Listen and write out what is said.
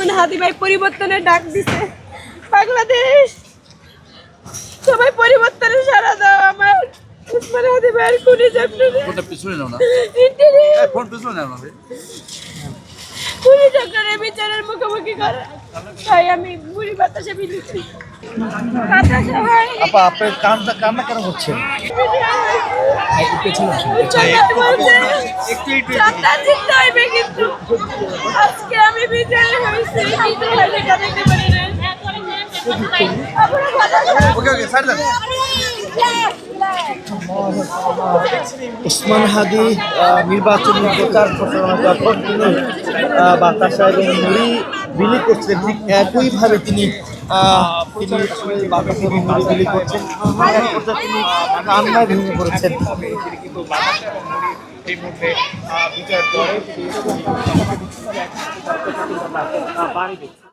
উসমান হাদি ভাই পরিবর্তনের ডাক দিছে। বাংলাদেশ সবাই পরিবর্তনের সারা দাও আমার উসমান হাদি ভাইয়ের ফোনটা পিছনে নাও না। ফোন পিছনে নাও না। রে। চক্রের বিচারের মুখোমুখি করে। তাই আমি বুড়ি বাতাসে বিলিছি আপা কান্না কেন করছেন হইবে কিন্তু। উসমান হাদি নির্বাচনী প্রচার প্রচারণা যখন তিনি বাতাসা এবং মুড়ি বিলি করছিলেন। ঠিক একইভাবে তিনি তিনি বাতাসা এবং মুড়ি বিলি করছেন। তিনি কান্নায় ভেঙে পড়েছেন। এই মুহূর্তে বিজয়ের পরে